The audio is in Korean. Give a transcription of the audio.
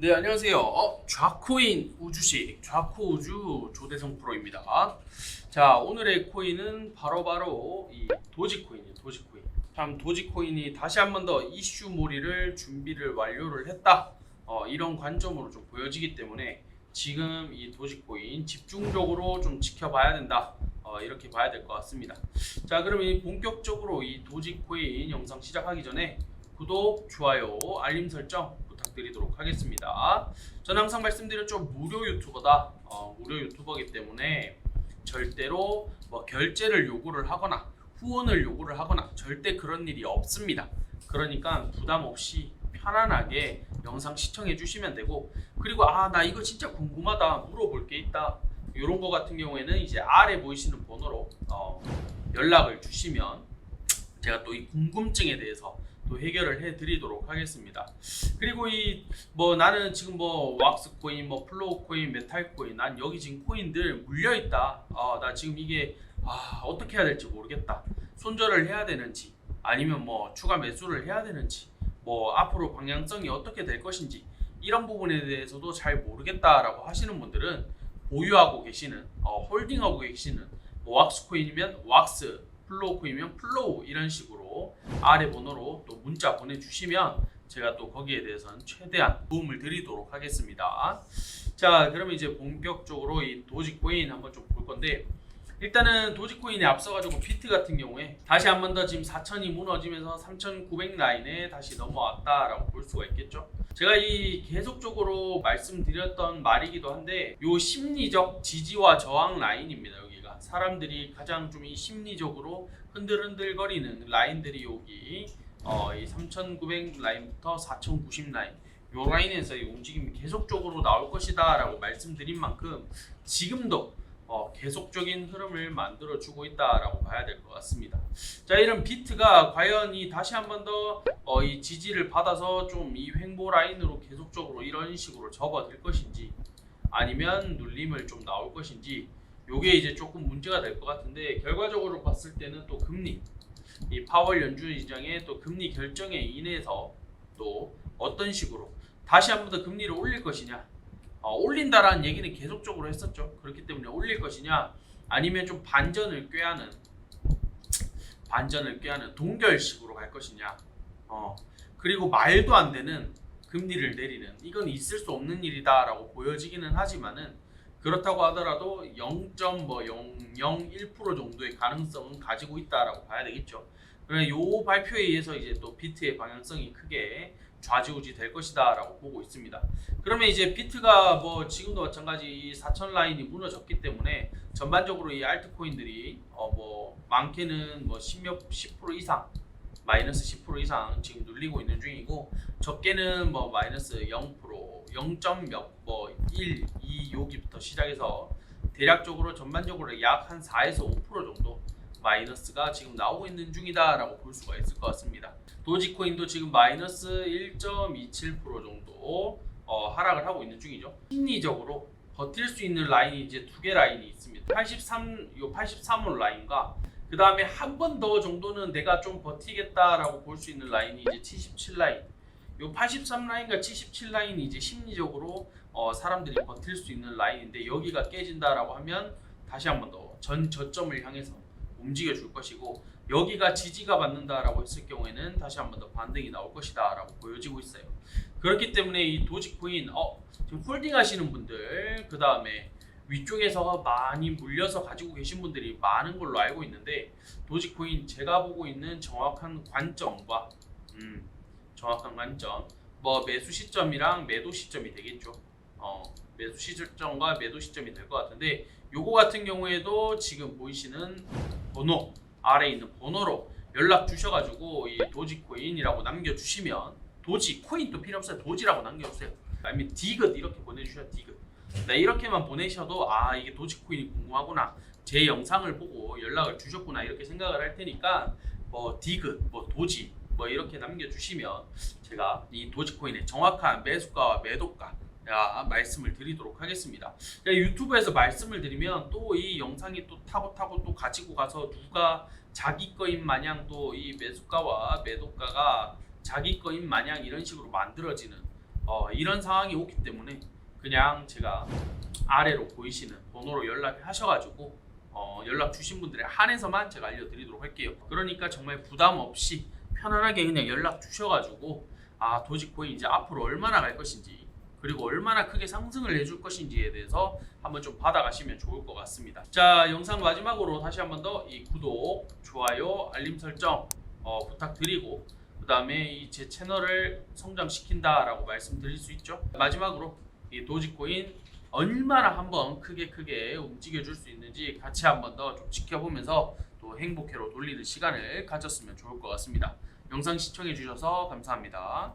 네 안녕하세요. 어, 좌코인 우주식 좌코 우주 조대성 프로입니다. 자 오늘의 코인은 바로 바로 이 도지코인이에요. 도지코인. 참 도지코인이 다시 한 번 더 이슈몰이를 준비를 완료를 했다. 어, 이런 관점으로 좀 보여지기 때문에 지금 이 도지코인 집중적으로 좀 지켜봐야 된다. 어, 이렇게 봐야 될 것 같습니다. 자 그럼 이 본격적으로 이 도지코인 영상 시작하기 전에 구독, 좋아요, 알림 설정 부탁드리도록 하겠습니다. 저는 항상 말씀드렸죠 무료 유튜버다. 어, 무료 유튜버기 때문에 절대로 뭐 결제를 요구를 하거나 후원을 요구를 하거나 절대 그런 일이 없습니다. 그러니까 부담 없이 편안하게 영상 시청해 주시면 되고 그리고 아 나 이거 진짜 궁금하다 물어볼 게 있다 이런 거 같은 경우에는 이제 아래 보이시는 번호로 어, 연락을 주시면 제가 또 이 궁금증에 대해서 또 해결을 해드리도록 하겠습니다. 그리고 이 뭐 나는 지금 뭐 왁스 코인, 뭐 플로우 코인, 메탈 코인, 난 여기 지금 코인들 물려 있다. 아, 나 지금 이게 아, 어떻게 해야 될지 모르겠다. 손절을 해야 되는지 아니면 뭐 추가 매수를 해야 되는지 뭐 앞으로 방향성이 어떻게 될 것인지 이런 부분에 대해서도 잘 모르겠다라고 하시는 분들은 보유하고 계시는 어, 홀딩하고 계시는 뭐 왁스 코인이면 왁스, 플로우 코인이면 플로우 이런 식으로 아래 번호로 또 문자 보내주시면 제가 또 거기에 대해서는 최대한 도움을 드리도록 하겠습니다. 자, 그러면 이제 본격적으로 이 도지코인 한번 좀 볼 건데 일단은 도지코인에 앞서가지고 비트 같은 경우에 다시 한 번 더 지금 4천이 무너지면서 3,900 라인에 다시 넘어왔다라고 볼 수가 있겠죠. 제가 이 계속적으로 말씀드렸던 말이기도 한데 요 심리적 지지와 저항 라인입니다. 사람들이 가장 좀 이 심리적으로 흔들흔들거리는 라인들이 여기 어, 이 3,900 라인부터 4,090 라인 요 라인에서 이 움직임이 계속적으로 나올 것이다 라고 말씀드린 만큼 지금도 어, 계속적인 흐름을 만들어 주고 있다라고 봐야 될 것 같습니다. 자, 이런 비트가 과연 이 다시 한 번더 어, 이 지지를 받아서 좀 이 횡보 라인으로 계속적으로 이런 식으로 접어들 것인지 아니면 눌림을 좀 나올 것인지 요게 이제 조금 문제가 될 것 같은데 결과적으로 봤을 때는 또 금리 이 파월 연준 의장의 또 금리 결정에 인해서 또 어떤 식으로 다시 한 번 더 금리를 올릴 것이냐 어, 올린다라는 얘기는 계속적으로 했었죠. 그렇기 때문에 올릴 것이냐 아니면 좀 반전을 꾀하는 반전을 꾀하는 동결식으로 갈 것이냐. 어, 그리고 말도 안 되는 금리를 내리는 이건 있을 수 없는 일이다라고 보여지기는 하지만은 그렇다고 하더라도 0.001% 정도의 가능성은 가지고 있다라고 봐야 되겠죠. 그러면 요 발표에 의해서 이제 또 비트의 방향성이 크게 좌지우지 될 것이다라고 보고 있습니다. 그러면 이제 비트가 뭐 지금도 마찬가지 이 4천 라인이 무너졌기 때문에 전반적으로 이 알트코인들이 어 뭐 많게는 뭐 10몇 10% 이상 마이너스 10% 이상 지금 눌리고 있는 중이고 적게는 뭐 마이너스 0% 0.몇뭐1 2 여기부터 시작해서 대략적으로 전반적으로 약 한 4에서 5% 정도 마이너스가 지금 나오고 있는 중이다라고 볼 수가 있을 것 같습니다. 도지코인도 지금 마이너스 1.27% 정도 어, 하락을 하고 있는 중이죠. 심리적으로 버틸 수 있는 라인이 이제 두 개 라인이 있습니다. 83, 요 83호 라인과 그 다음에 한 번 더 정도는 내가 좀 버티겠다라고 볼 수 있는 라인이 이제 77 라인. 요 83 라인과 77 라인이 이제 심리적으로 어, 사람들이 버틸 수 있는 라인인데 여기가 깨진다라고 하면 다시 한 번 더 전 저점을 향해서 움직여 줄 것이고 여기가 지지가 받는다라고 했을 경우에는 다시 한 번 더 반등이 나올 것이다라고 보여지고 있어요. 그렇기 때문에 이 도지코인 어 지금 홀딩 하시는 분들 그 다음에 위쪽에서 많이 물려서 가지고 계신 분들이 많은 걸로 알고 있는데 도지코인 제가 보고 있는 정확한 관점과 음, 정확한 관점. 뭐 매수 시점이랑 매도 시점이 되겠죠. 어, 매수 시점과 매도 시점이 될 것 같은데 요거 같은 경우에도 지금 보이시는 번호 아래 있는 번호로 연락 주셔가지고 이 도지코인이라고 남겨주시면 도지 코인도 필요 없어요. 도지라고 남겨주세요. 아니면 디귿 이렇게 보내주셔야 디귿 네, 이렇게만 보내셔도 아 이게 도지코인이 궁금하구나 제 영상을 보고 연락을 주셨구나 이렇게 생각을 할 테니까 뭐 디귿 뭐 도지 뭐 이렇게 남겨주시면 제가 이 도지코인의 정확한 매수가와 매도가 야, 말씀을 드리도록 하겠습니다. 자, 유튜브에서 말씀을 드리면 또 이 영상이 또 타고 타고 또 가지고 가서 누가 자기 거인 마냥 또 이 매수가와 매도가가 자기 거인 마냥 이런 식으로 만들어지는 어, 이런 상황이 오기 때문에 그냥 제가 아래로 보이시는 번호로 연락하셔가지고 어, 연락 주신 분들에 한해서만 제가 알려드리도록 할게요. 그러니까 정말 부담 없이 편안하게 그냥 연락 주셔가지고 아 도지코인 이제 앞으로 얼마나 갈 것인지 그리고 얼마나 크게 상승을 해줄 것인지에 대해서 한번 좀 받아가시면 좋을 것 같습니다. 자 영상 마지막으로 다시 한번 더 이 구독, 좋아요, 알림 설정 어, 부탁드리고 그 다음에 이 제 채널을 성장시킨다라고 말씀드릴 수 있죠. 마지막으로 이 도지코인 얼마나 한번 크게 크게 움직여 줄 수 있는지 같이 한번 더 좀 지켜보면서 또 행복회로 돌리는 시간을 가졌으면 좋을 것 같습니다. 영상 시청해 주셔서 감사합니다.